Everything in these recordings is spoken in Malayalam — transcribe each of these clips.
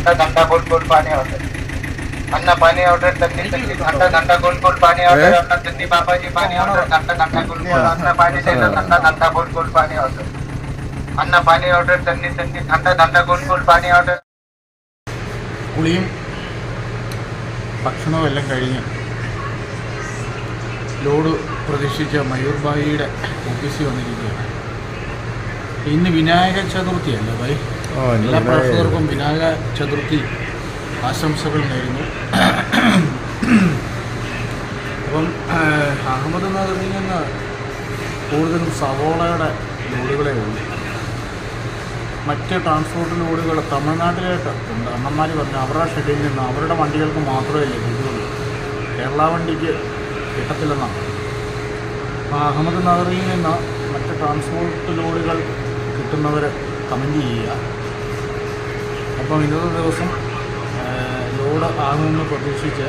घंटा गोल गोल पाणी होतं अन्न पाणी ऑर्डर तन्नी तन्नी घंटा घंटा गोल गोल पाणी ऑर्डर अन्न तन्नी बाबाजी पाणी ऑर्डर घंटा घंटा गोल गोल अन्न पाणी देणं घंटा घंटा गोल गोल पाणी होतं अन्न पाणी ऑर्डर तन्नी तन्नी घंटा घंटा गोल गोल पाणी ऑर्डर കുളിയും ഭക്ഷണവും എല്ലാം കഴിഞ്ഞ് ലോഡ് പ്രതീക്ഷിച്ച മയൂർബായിയുടെ ഓഫീസിൽ വന്നിരിക്കുകയാണ് ഇന്ന് വിനായക ചതുർത്ഥിയല്ലേ ഭായി എല്ലാ പ്രേക്ഷകർക്കും വിനായക ചതുർത്ഥി ആശംസകൾ നേരുന്നു. അപ്പം ആഹ്, അഹമ്മദ് നഗറിൽ നിന്ന് കൂടുതലും സവോളയുടെ ലോഡുകളേ ഉള്ളൂ. മറ്റ് ട്രാൻസ്പോർട്ട് ലോഡുകൾ തമിഴ്നാട്ടിലായിട്ട് ഉണ്ട്. അണ്ണന്മാർ പറഞ്ഞു അവരുടെ ഷെഡിൽ നിന്ന് അവരുടെ വണ്ടികൾക്ക് മാത്രമേ ലഭിക്കുകയുള്ളൂ കേരള വണ്ടിക്ക് കിട്ടത്തില്ലെന്നാണ്. അപ്പോൾ അഹമ്മദ് നഗറിൽ നിന്ന് മറ്റ് ട്രാൻസ്പോർട്ട് ലോഡുകൾ കിട്ടുന്നവർ കമന്റ് ചെയ്യുക. അപ്പം ഇന്നത്തെ ദിവസം ലോഡ് ആകുമെന്ന് പ്രതീക്ഷിച്ച്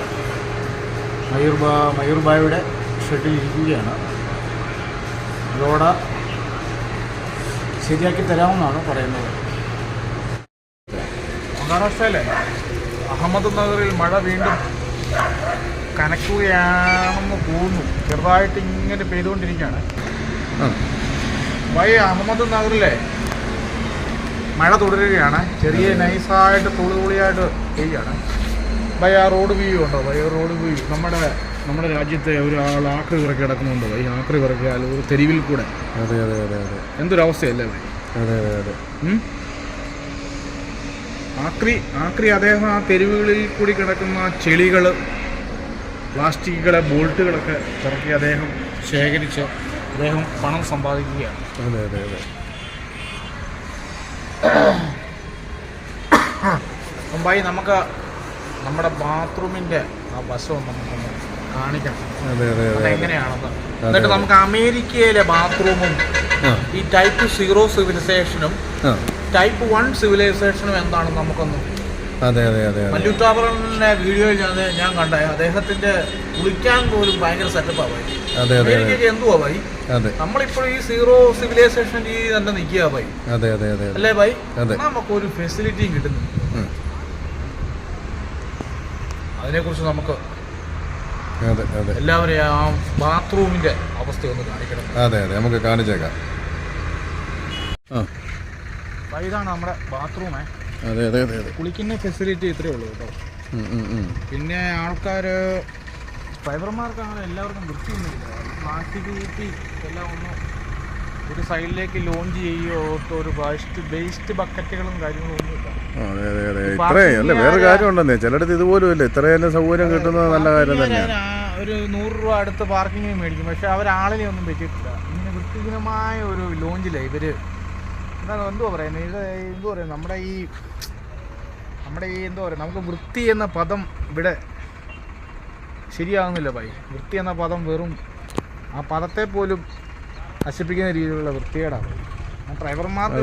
മയൂർബ മയൂർബായുടെ ഷെഡിൽ ഇരിക്കുകയാണ്. ലോഡ് ശരിയാക്കി തരാമെന്നാണ് പറയുന്നത്. മഹാരാഷ്ട്രയിലെ അഹമ്മദ് നഗറിൽ മഴ വീണ്ടും കനക്കുകയാണെന്ന് തോന്നുന്നു. ചെറുതായിട്ട് ഇങ്ങനെ പെയ്തുകൊണ്ടിരിക്കുകയാണ്. വൈ അഹമ്മദ് നഗറിലെ മഴ തുടരുകയാണ്. ചെറിയ നൈസായിട്ട് തുളി തുളിയായിട്ട് പെയ്യാണ്. ബൈ ആ റോഡ് വ്യൂ ഉണ്ടോ? ബൈ ആ റോഡ് വ്യൂ. നമ്മുടെ നമ്മുടെ രാജ്യത്തെ ഒരാൾ ആക്രി പിറക്കി കിടക്കുന്നുണ്ടോ ഈ ആക്രി പിറക്കിയാൽ ഒരു തെരുവിൽ കൂടെ. അതെ അതെ അതെ അതെ. എന്തൊരവസ്ഥയല്ലേ ബൈ അതെ അതെ അതെ? ആക്രി ആക്രി അദ്ദേഹം ആ തെരുവുകളിൽ കൂടി കിടക്കുന്ന ചെളികൾ പ്ലാസ്റ്റിക്കുകളെ ബോൾട്ടുകളൊക്കെ ഇറക്കി അദ്ദേഹം ശേഖരിച്ച് അദ്ദേഹം പണം സമ്പാദിക്കുകയാണ്. അതെ അതെ അതെ. മുമ്പായി നമുക്ക് നമ്മുടെ ബാത്റൂമിന്റെ ആ വശം നമുക്കൊന്ന് കാണിക്കണം അതെ അതെ അതെ അതെ. അതെങ്ങനെയാണെന്ന്. എന്നിട്ട് നമുക്ക് അമേരിക്കയിലെ ബാത്റൂമും ഈ ടൈപ്പ് സീറോ സിവിലൈസേഷനും ടൈപ്പ് വൺ സിവിലൈസേഷനും എന്താണെന്ന് നമുക്കൊന്ന് അതെ അതെ അതെ മല്ലു ടാബറിന്റെ വീഡിയോയിൽ ഞാൻ ഞാൻ കണ്ട അദ്ദേഹത്തിന്റെ കുളിക്കാൻ പോലും ഭയങ്കര സെറ്റപ്പാണ് ഭായി. അതെ അതെ അമേരിക്കയ്ക്ക് എന്തുവാ ഭായി? അതെ. നമ്മളിപ്പോഴും ഈ സീറോ സിവിലൈസേഷൻ രീതി തന്നെ നിൽക്കുക ഭായി. അതെ അതെ അതെ അല്ലേ ഭായി? അതെ. നമുക്കൊരു ഫെസിലിറ്റിയും കിട്ടുന്നു. അതിനെക്കുറിച്ച് നമുക്ക് എല്ലാവരെയും ആ ബാത്റൂമിന്റെ അവസ്ഥ ഒന്ന് കാണിക്കണം. അതെ അതെ. നമുക്ക് കാണിച്ചേക്കാം. ഇതാണ് നമ്മുടെ ബാത്റൂമേ അതെ അതെ അതെ അതെ. കുളിക്കുന്ന ഫെസിലിറ്റി ഇത്രയേ ഉള്ളൂ കേട്ടോ. പിന്നെ ആൾക്കാർ ഡ്രൈവർമാർക്ക് അങ്ങനെ എല്ലാവർക്കും വൃത്തിയൊന്നുമില്ല. പ്ലാസ്റ്റിക് കൂട്ടി എല്ലാം ഒന്ന് ഒരു സൈഡിലേക്ക് ലോഞ്ച് ചെയ്യുകയോ ഒരു വേസ്റ്റ് വേസ്റ്റ് ബക്കറ്റുകളും കാര്യങ്ങളും ഒന്നുമില്ല അതെ അതെ അതെ. ഇത്രേ അല്ല വേറെ കാര്യം ഉണ്ടെന്നേ ചിലയിടത്ത് ഇതുപോലും ഇല്ല ഇത്രയെല്ലാം സൗകര്യം കിട്ടുന്നത് നല്ല കാര്യം തന്നെയാണ്. ഒരു നൂറ് രൂപ അടുത്ത് പാർക്കിങ്ങിന് മേടിക്കും. പക്ഷെ അവർ ആളിനെ ഒന്നും വെച്ചിട്ടില്ല. ഇങ്ങനെ വൃത്തിഹീനമായ ഒരു ലോഞ്ചിലാണ് ഇവർ എന്താണ് എന്തുവാ പറയുന്നത് ഇത് എന്തുവാ പറയുക നമ്മുടെ ഈ നമ്മുടെ ഈ എന്താ പറയുക നമുക്ക് വൃത്തി എന്ന പദം ഇവിടെ ശരിയാകുന്നില്ല ഭായി. വൃത്തി എന്ന പദം വെറും ആ പദത്തെ പോലും നശിപ്പിക്കുന്ന രീതിയിലുള്ള വൃത്തികേടാണ് ഡ്രൈവർമാർക്ക്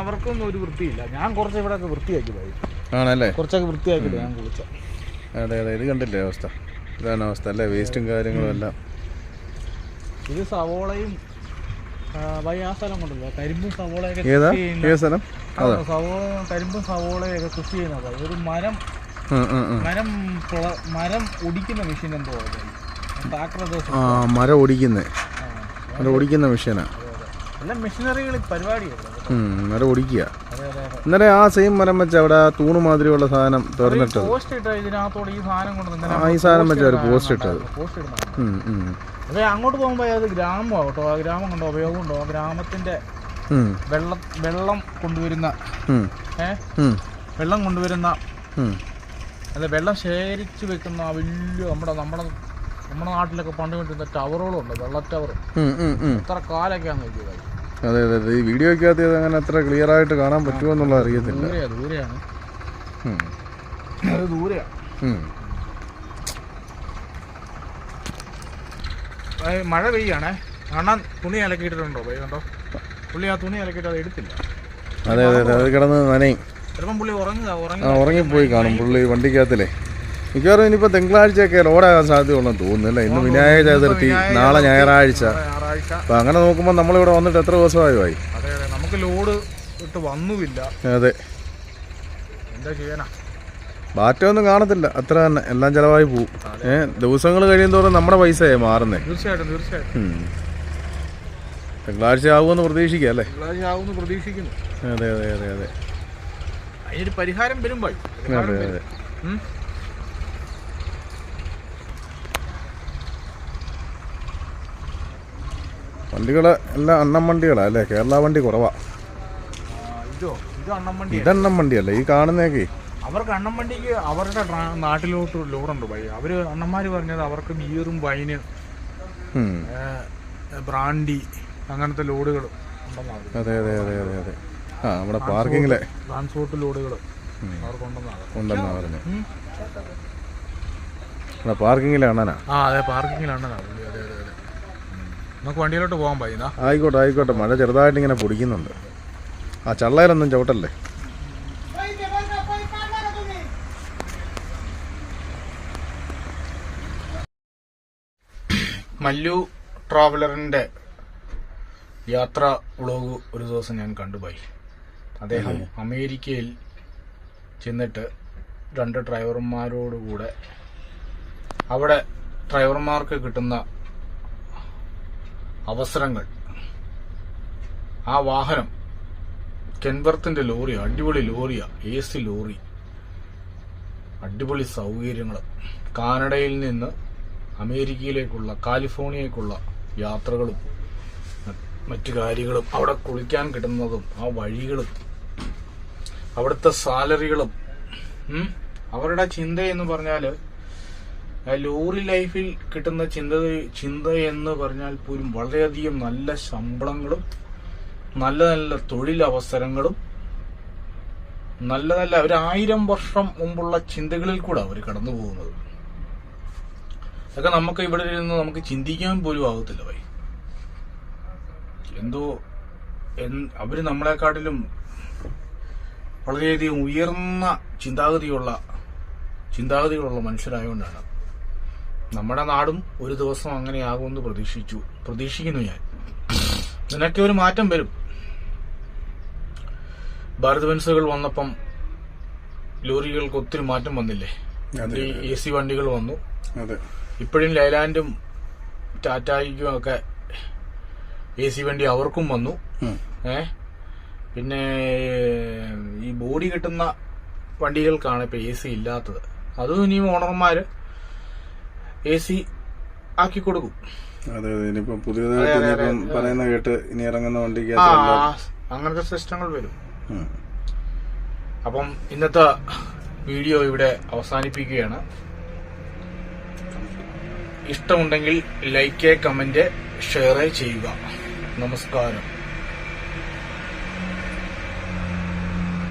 അവർക്കൊന്നും ഒരു വൃത്തിയില്ല. ഞാൻ കുറച്ച് ഇവിടെയൊക്കെ വൃത്തിയാക്കി ഭായി. ആണല്ലേ? കുറച്ചൊക്കെ വൃത്തിയാക്കില്ല ഞാൻ കുളിച്ച. അതെ അതെ. ഇത് കണ്ടില്ലേ അവസ്ഥ? ഇതാണ് അവസ്ഥ അല്ലേ? വേസ്റ്റും കാര്യങ്ങളും എല്ലാം. ഇത് സവോളയും വൈ ആ സ്ഥലം കൊണ്ടല്ലോ കരിമ്പും സവോളയൊക്കെ കൃഷി ചെയ്യുന്ന ഏത് സ്ഥലം? ആ, സവോള കരിമ്പും സവോളയൊക്കെ കൃഷി ചെയ്യുന്നത്. ഒരു മരം. മരം മരം ഒടിക്കുന്ന മെഷീൻ എന്തോ ആ മരം ഒടിക്കുന്നേ. മരം ഒടിക്കുന്ന മെഷീനാ. എല്ലാം മെഷീനറികൾ പരിപാടിയല്ലേ ഉം, മരം അതെ ഇന്നലെ ആ സെയിം മരം വെച്ച് അവിടെ തൂണ് മാതിരിയുള്ള സാധനം തുറന്നിട്ടത്. വെച്ചാൽ ആ, ഈ സാധനം വെച്ചാ ഒരു പോസ്റ്റ് ഇട്ടത്. അതെ അങ്ങോട്ട് പോകുമ്പോൾ അത് ഗ്രാമമാണ് കേട്ടോ. ആ ഗ്രാമം കൊണ്ടോ? ഉപയോഗം ഉണ്ടോ? ആ ഗ്രാമത്തിന്റെ വെള്ളം വെള്ളം കൊണ്ടുവരുന്ന ഏ? വെള്ളം കൊണ്ടുവരുന്ന. അല്ല വെള്ളം ശേഖരിച്ചു വെക്കുന്ന ആ വലിയ നമ്മുടെ നമ്മുടെ നമ്മുടെ നാട്ടിലൊക്കെ പണ്ട് കിട്ടുന്ന ടവറുകളുണ്ട്. വെള്ള ടവർ. എത്ര കാലൊക്കെയാന്ന് നോക്കിയത് അതെ അതെ അതെ. ഈ വീഡിയോ ഒക്കെ അങ്ങനെ അത്ര ക്ലിയർ ആയിട്ട് കാണാൻ പറ്റുമോ എന്നുള്ളത് അറിയത്തില്ല. ദൂരെയാണ്. ദൂരെയാണ് അത് ദൂരെയാ ഉം. അത് മഴ പെയ്യാണേ. അണ്ണൻ തുണി അലക്കിയിട്ടുണ്ടോ പെയ്യുണ്ടോ കണ്ടോ? പുള്ളി ആ തുണി അലക്കിയിട്ട് അത് എടുത്തില്ല. അതെ അതെ അതെ അത് കിടന്ന് നനയും. ചിലപ്പം പുള്ളി ഉറങ്ങുക ആ ഉറങ്ങി ഉറങ്ങിപ്പോയി കാണും പുള്ളി വണ്ടിക്കകത്തില്ലേ മിക്കവാറും ഇനിയിപ്പോൾ തിങ്കളാഴ്ചയൊക്കെ ലോഡാകാൻ സാധ്യതയുള്ളെന്ന് തോന്നുന്നു അല്ലേ? ഇന്ന് വിനായക ചതുർത്ഥി നാളെ ഞായറാഴ്ച. അപ്പം അങ്ങനെ നോക്കുമ്പോൾ നമ്മളിവിടെ വന്നിട്ട് എത്ര ദിവസമായി ആയി അതെ അതെ നമുക്ക് ലോഡ് ഇട്ട് വന്നുമില്ല. അതെ. എന്താ ചെയ്യാനാ? മാറ്റമൊന്നും കാണത്തില്ല. അത്ര തന്നെ. എല്ലാം ചിലവായി പോവും. ഏഹ് ദിവസങ്ങൾ കഴിയുന്തോറും നമ്മുടെ പൈസയായി മാറുന്നേ. തീർച്ചയായിട്ടും തീർച്ചയായിട്ടും. തിങ്കളാഴ്ച ആവുമെന്ന് പ്രതീക്ഷിക്കുക അല്ലേ? തിങ്കളാഴ്ച ആവുമെന്ന് പ്രതീക്ഷിക്കുന്നു. അതെ അതെ അതെ അതെ. അതിനൊരു പരിഹാരം വരുമ്പോൾ ഭായി. അതെ അതെ. വണ്ടികൾ എല്ലാം അണ്ണം വണ്ടികളാ അല്ലേ? കേരള വണ്ടി കുറവാ. ഇതെണ്ണം വണ്ടിയല്ലേ? ഈ കാണുന്നേക്കെ അവർക്ക് അണ്ണം വണ്ടിക്ക് അവരുടെ നാട്ടിലോട്ട് ലോഡുണ്ട് ഭായി അവർ അണ്ണന്മാര് പറഞ്ഞത് അവർക്ക് ബിയറും വൈന്. ബ്രാൻഡി അങ്ങനത്തെ ലോഡുകൾ ഉണ്ടെന്നാണ് അതെ അതെ അതെ അതെ അതെ. ആ നമ്മുടെ പാർക്കിങ്ങിലെ ട്രാൻസ്പോർട്ട് ലോഡുകൾ അവർക്കുണ്ടെന്നാണ് നമ്മുടെ പാർക്കിങ്ങിലെ അണ്ണനാ? ആ അതെ പാർക്കിങ്ങിലാണ് അതെ അതെ അതെ അതെ. നമുക്ക് വണ്ടിയിലോട്ട് പോകാൻ പറ്റുന്ന ആയിക്കോട്ടെ ആയിക്കോട്ടെ. മഴ ചെറുതായിട്ട് ഇങ്ങനെ പൊടിക്കുന്നുണ്ട്. ആ ചള്ളയിലൊന്നും ചവിട്ടല്ലേ? മല്ലു ട്രാവലറിന്റെ യാത്ര വ്ളോഗ് ഒരു ദിവസം ഞാൻ കണ്ടുപോയി അദ്ദേഹം അമേരിക്കയിൽ ചെന്നിട്ട് രണ്ട് ഡ്രൈവർമാരോടുകൂടെ അവിടെ ഡ്രൈവർമാർക്ക് കിട്ടുന്ന അവസരങ്ങൾ. ആ വാഹനം കെൻബർത്തിന്റെ ലോറിയ അടിപൊളി ലോറിയ എ സി ലോറി. അടിപൊളി സൗകര്യങ്ങൾ കാനഡയിൽ നിന്ന് അമേരിക്കയിലേക്കുള്ള കാലിഫോർണിയയിലേക്കുള്ള യാത്രകളും മറ്റു കാര്യങ്ങളും അവിടെ കുളിക്കാൻ കിട്ടുന്നതും ആ വഴികളും അവിടുത്തെ സാലറികളും അവരുടെ ചിന്ത എന്ന് പറഞ്ഞാൽ ലോറി ലൈഫിൽ കിട്ടുന്ന ചിന്ത ചിന്ത എന്ന് പറഞ്ഞാൽ പോലും വളരെയധികം നല്ല ശമ്പളങ്ങളും നല്ല നല്ല തൊഴിലവസരങ്ങളും നല്ല നല്ല ഒരു ആയിരം വർഷം മുമ്പുള്ള ചിന്തകളിൽ കൂടെ അവർ കടന്നു പോകുന്നത് അതൊക്കെ നമുക്ക് ഇവിടെ ഇരുന്ന് നമുക്ക് ചിന്തിക്കാൻ പോലും ആകത്തില്ല വൈ. എന്തോ അവർ നമ്മളെക്കാട്ടിലും വളരെയധികം ഉയർന്ന ചിന്താഗതിയുള്ള ചിന്താഗതികളുള്ള മനുഷ്യരായതുകൊണ്ടാണ് നമ്മുടെ നാടും ഒരു ദിവസം അങ്ങനെയാകുമെന്ന് പ്രതീക്ഷിച്ചു. പ്രതീക്ഷിക്കുന്നു ഞാൻ. ഇതിനൊക്കെ ഒരു മാറ്റം വരും. ഭാരത് ബെൻസുകൾ വന്നപ്പം ലോറികൾക്ക് ഒത്തിരി മാറ്റം വന്നില്ലേ? എ സി വണ്ടികൾ വന്നു. അതെ. ഇപ്പോഴും ലൈലാൻഡും ടാറ്റായിക്കും ഒക്കെ എ സി വണ്ടി അവർക്കും വന്നു. ഏ? പിന്നെ ഈ ബോഡി കിട്ടുന്ന വണ്ടികൾക്കാണ് ഇപ്പൊ എ സി ഇല്ലാത്തത്. അതും ഇനി ഓണർമാര് എ സി ആക്കി കൊടുക്കും. അതെ അതെ ഇനിയിപ്പോ പുതിയതായിട്ട് പറയുന്ന കേട്ട് ഇനി ഇറങ്ങുന്ന വണ്ടിക്ക് അങ്ങനത്തെ സിസ്റ്റങ്ങൾ വരും. അപ്പം ഇന്നത്തെ വീഡിയോ ഇവിടെ അവസാനിപ്പിക്കുകയാണ്. ഇഷ്ടമുണ്ടെങ്കിൽ ലൈക്ക് കമന്റ് ഷെയർ ചെയ്യുക. നമസ്കാരം.